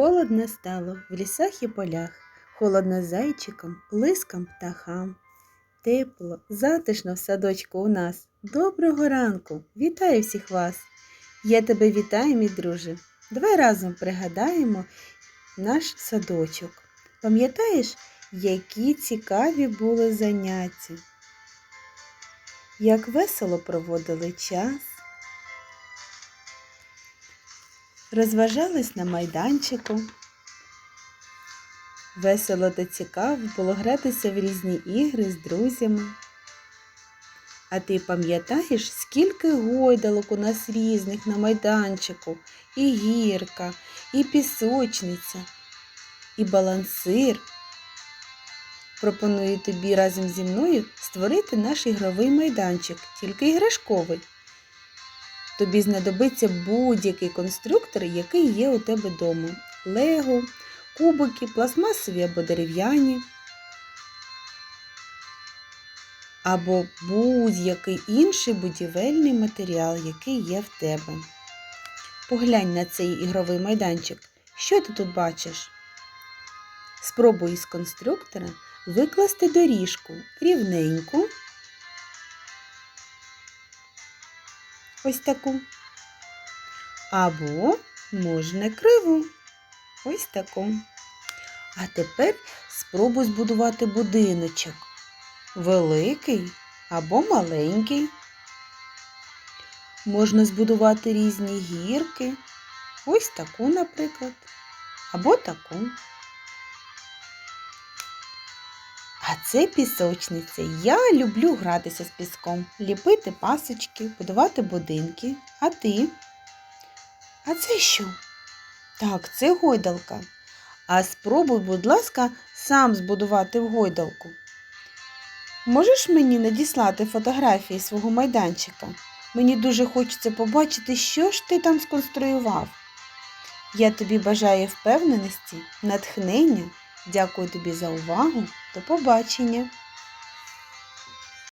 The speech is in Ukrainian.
Холодно стало в лісах і полях, холодно зайчикам, лискам птахам. Тепло, затишно в садочку у нас. Доброго ранку! Вітаю всіх вас! Я тебе вітаю, мій друже. Давай разом пригадаємо наш садочок. Пам'ятаєш, які цікаві були заняття? Як весело проводили час? Розважались на майданчику. Весело та цікаво було гратися в різні ігри з друзями. А ти пам'ятаєш, скільки гойдалок у нас різних на майданчику, і гірка, і пісочниця, і балансир. Пропоную тобі разом зі мною створити наш ігровий майданчик, тільки іграшковий. Тобі знадобиться будь-який конструктор, який є у тебе вдома. Лего, кубики, пластмасові або дерев'яні, або будь-який інший будівельний матеріал, який є в тебе. Поглянь на цей ігровий майданчик. Що ти тут бачиш? Спробуй із конструктора викласти доріжку рівненьку. Ось таку. Або можна криву. Ось таку. А тепер спробуй збудувати будиночок. Великий або маленький. Можна збудувати різні гірки. Ось таку, наприклад. Або таку. А це пісочниця. Я люблю гратися з піском, ліпити пасочки, будувати будинки. А ти? А це що? Так, це гойдалка. А спробуй, будь ласка, сам збудувати гойдалку. Можеш мені надіслати фотографії свого майданчика? Мені дуже хочеться побачити, що ж ти там сконструював. Я тобі бажаю впевненості, натхнення. Дякую тобі за увагу. До побачення!